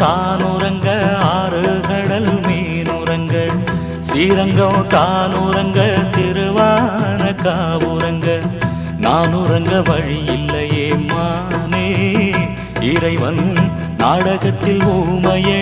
தானுறங்க ஆறு கடல் மீனுறங்க சீரங்கம் தானுறங்க திருவான காவுறங்க நான் வழி இல்லையே மானே. இறைவன் நாடகத்தில் ஊமையே